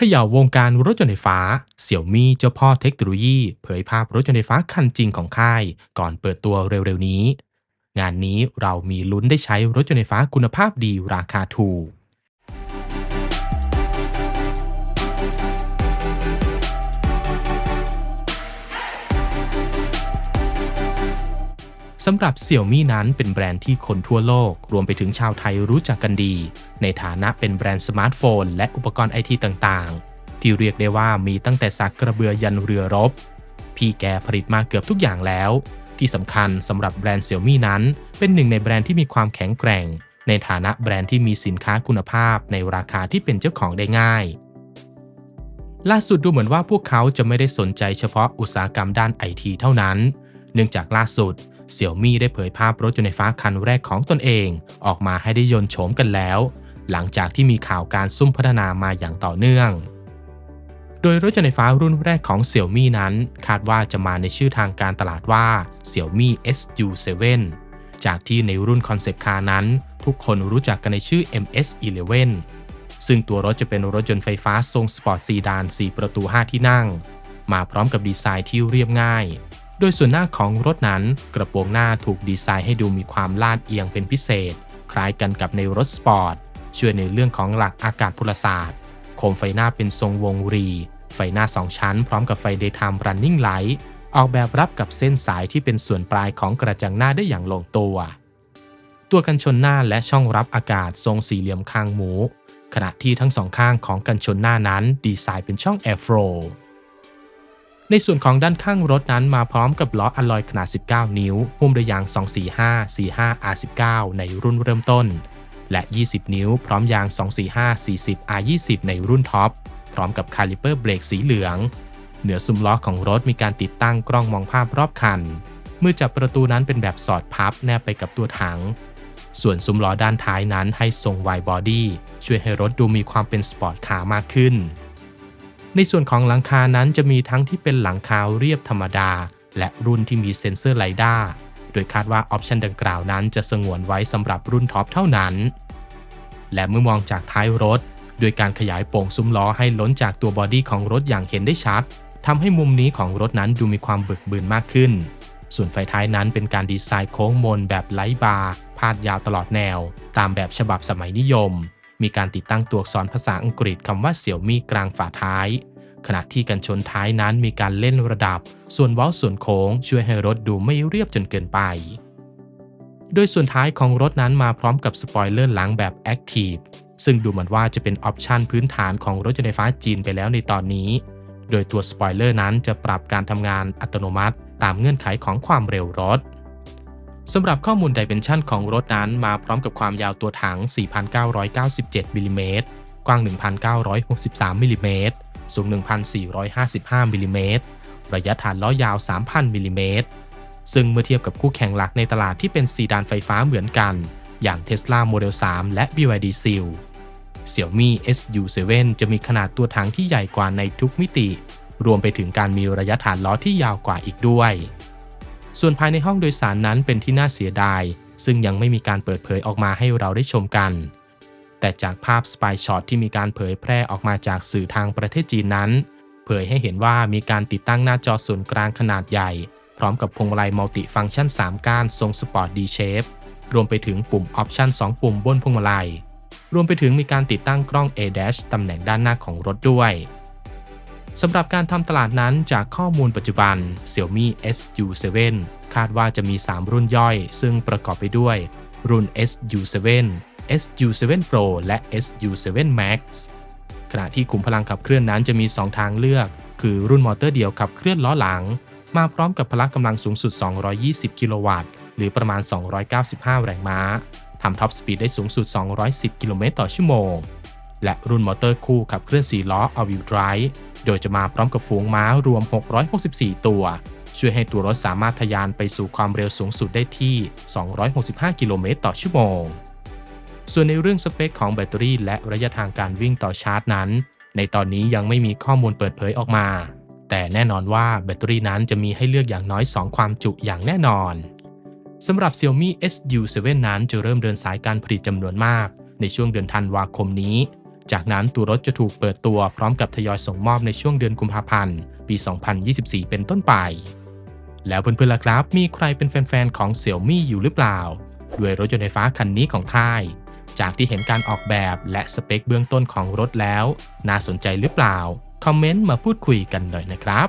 เขย่าวงการรถยนต์ไฟฟ้า เสี่ยวมี่เจ้าพ่อเทคโนโลยี เผยภาพรถยนต์ไฟฟ้าคันจริงของค่าย ก่อนเปิดตัวเร็วๆนี้ งานนี้เรามีลุ้นได้ใช้รถยนต์ไฟฟ้าคุณภาพดีราคาถูก สำหรับเสี่ยวมี่นั้นเป็นแบรนด์ที่คนทั่วโลก รวมไปถึงชาวไทยรู้จักกันดี ในฐานะเป็นแบรนด์สมาร์ทโฟน และอุปกรณ์ไอทีต่างๆ ที่เรียกได้ว่ามีตั้งแต่สักกระเบือยันเรือรบ พี่แกผลิตมาเกือบทุกอย่างแล้ว ที่สำคัญสำหรับแบรนด์เสี่ยวมี่นั้น เป็นหนึ่งในแบรนด์ที่มีความแข็งแกร่ง ในฐานะแบรนด์ที่มีสินค้าคุณภาพในราคาที่เป็นเจ้าของได้ง่ายล่าสุดดูเหมือนว่าพวกเขาจะไม่ได้สนใจเฉพาะอุตสาหกรรมด้านไอทีเท่านั้น เนื่องจากล่าสุด เสี่ยวมี่ได้เผยภาพรถยนต์ไฟฟ้าคันแรกของตนเอง ออกมาให้ได้ยนต์โฉมกันแล้ว หลังจากที่มีข่าวการซุ่มพัฒนามาอย่างต่อเนื่อง โดยรถยนต์ไฟฟ้ารุ่นแรกของเสี่ยวมี่นั้น คาดว่าจะมาในชื่อทางการตลาดว่าเสี่ยวมี่ SU7 จากที่ในรุ่นคอนเซปต์คาร์นั้น ทุกคนรู้จักกันในชื่อ MS11 ซึ่งตัวรถจะเป็นรถยนต์ไฟฟ้าทรงสปอร์ตซีดาน 4 ประตู 5 ที่นั่ง มาพร้อมกับดีไซน์ที่เรียบง่าย โดยส่วนหน้าของรถนั้นกระโปรงหน้าถูกดีไซน์ให้ดูมีความลาดเอียงเป็นพิเศษ คล้ายกันกับในรถสปอร์ต ช่วยในเรื่องของหลักอากาศพลศาสตร์ โคมไฟหน้าเป็นทรงวงรี ไฟหน้า 2 ชั้น พร้อมกับไฟ Daytime Running Light ออกแบบรับกับเส้นสายที่เป็นส่วนปลายของกระจังหน้าได้อย่างลงตัว ตัวกันชนหน้าและช่องรับอากาศทรงสี่เหลี่ยมคางหมู ขณะที่ทั้งสองข้างของกันชนหน้านั้นดีไซน์เป็นช่อง Airflow ในส่วนของด้านข้างรถนั้นมาพร้อมกับล้ออะลอยขนาด 19 นิ้วหุ้มด้วยยาง 245 45 R19 ในรุ่นเริ่มต้น และ 20 นิ้ว พร้อมยาง 245 40 R20 ในรุ่นท็อป พร้อมกับคาลิเปอร์เบรกสีเหลือง เหนือซุ้มล้อของรถมีการติดตั้งกล้องมองภาพรอบคันมือจับประตูนั้นเป็นแบบสอดพับแนบไปกับตัวถัง ส่วนซุ้มล้อด้านท้ายนั้นให้ทรงไวบอดี้ช่วยให้รถดูมีความเป็นสปอร์ตคาร์มากขึ้น ในส่วนของหลังคานั้นจะมีทั้งที่เป็นหลังคาเรียบธรรมดา และรุ่นที่มีเซ็นเซอร์ไลด้าโดยคาดว่าออปชันดังกล่าวนั้นจะสงวนไว้สำหรับรุ่นท็อปเท่านั้น และเมื่อมองจากท้ายรถโดยการขยายโป่งซุ้มล้อให้ล้นจากตัวบอดี้ของรถอย่างเห็นได้ชัดทำให้มุมนี้ของรถนั้นดูมีความบึกบืนมากขึ้น ส่วนไฟท้ายนั้นเป็นการดีไซน์โค้งมนแบบไลท์บาร์พาดยาวตลอดแนว ตามแบบฉบับสมัยนิยม มีการติดตั้งตัวอักษรภาษาอังกฤษคำว่าเสี่ยวมี่กลางฝาท้าย ขณะที่กันชนท้ายนั้นมีการเล่นระดับ ส่วนเว้าส่วนโค้งช่วยให้รถดูไม่เรียบจนเกินไป โดยส่วนท้ายของรถนั้นมาพร้อมกับสปอยเลอร์หลังแบบ Active ซึ่งดูเหมือนว่าจะเป็นออปชันพื้นฐานของรถยนต์ไฟฟ้าจีนไปแล้วในตอนนี้ โดยตัวสปอยเลอร์นั้นจะปรับการทำงานอัตโนมัติ ตามเงื่อนไขของความเร็วรถ สำหรับข้อมูลดิเมนชันของรถนั้นมาพร้อมกับความยาวตัวถัง 4,997มิลลิเมตรกว้าง 1,963มิลลิเมตรสูง 1,455มิลลิเมตรระยะฐานล้อยาว 3,000มิลลิเมตรซึ่งเมื่อเทียบกับคู่แข่งหลักในตลาดที่เป็นซีดานไฟฟ้าเหมือนกัน อย่าง Tesla Model 3 และ BYD Seal Xiaomi SU7 จะมีขนาดตัวถังที่ใหญ่กว่าในทุกมิติ รวมไปถึงการมีระยะฐานล้อที่ยาวกว่าอีกด้วย ส่วนภายในห้องโดยสารนั้นเป็นที่น่าเสียดาย ซึ่งยังไม่มีการเปิดเผยออกมาให้เราได้ชมกัน แต่จากภาพสปายช็อตที่มีการเผยแพร่ออกมาจากสื่อทางประเทศจีนนั้น เผยให้เห็นว่ามีการติดตั้งหน้าจอส่วนกลางขนาดใหญ่ พร้อมกับพวงมาลัยมัลติฟังก์ชัน 3 ก้านทรงสปอร์ตดีเชฟรวมไปถึงปุ่มออปชัน2 ปุ่มบนพวงมาลัย รวมไปถึงมีการติดตั้งกล้อง A-Dash ตำแหน่งด้านหน้าของรถด้วย สำหรับการทำตลาดนั้นจากข้อมูลปัจจุบัน Xiaomi SU7 คาดว่าจะมี 3 รุ่นย่อย ซึ่งประกอบไปด้วย รุ่น SU7 SU7 Pro และ SU7 Max ขณะที่ขุมพลังขับเคลื่อนนั้นจะมี 2 ทางเลือก คือรุ่นมอเตอร์เดียวขับเคลื่อนล้อหลัง มาพร้อมกับพละกำลังสูงสุด 220 กิโลวัตต์ หรือประมาณ 295 แรงม้าทำท็อปสปีดได้สูงสุด 210 กิโลเมตรต่อชั่วโมง และรุ่นมอเตอร์คู่ขับเคลื่อน4ล้อ All-Wheel Drive โดยจะมาพร้อมกับฝูงม้ารวม 664 ตัว ช่วยให้ตัวรถสามารถทะยานไปสู่ความเร็วสูงสุดได้ที่ 265 กิโลเมตรต่อชั่วโมง ส่วนในเรื่องสเปคของแบตเตอรี่และระยะทางการวิ่งต่อชาร์จนั้น ในตอนนี้ยังไม่มีข้อมูลเปิดเผยออกมา แต่แน่นอนว่าแบตเตอรี่นั้นจะมีให้เลือกอย่างน้อย 2 ความจุอย่างแน่นอนสำหรับ Xiaomi SU7 นั้นจะเริ่มเดินสายการผลิตจำนวนมาก ในช่วงเดือนธันวาคมนี้ จากนั้นตัวรถจะถูกเปิดตัวพร้อมกับทยอยส่งมอบในช่วงเดือนกุมภาพันธ์ ปี 2024 เป็นต้นไป แล้วเพื่อนๆล่ะครับ มีใครเป็นแฟนๆของ Xiaomi อยู่หรือเปล่า ด้วยรถยนต์ไฟฟ้าคันนี้ของค่าย จากที่เห็นการออกแบบและสเปคเบื้องต้นของรถแล้ว น่าสนใจหรือเปล่า คอมเมนต์มาพูดคุยกันหน่อยนะครับ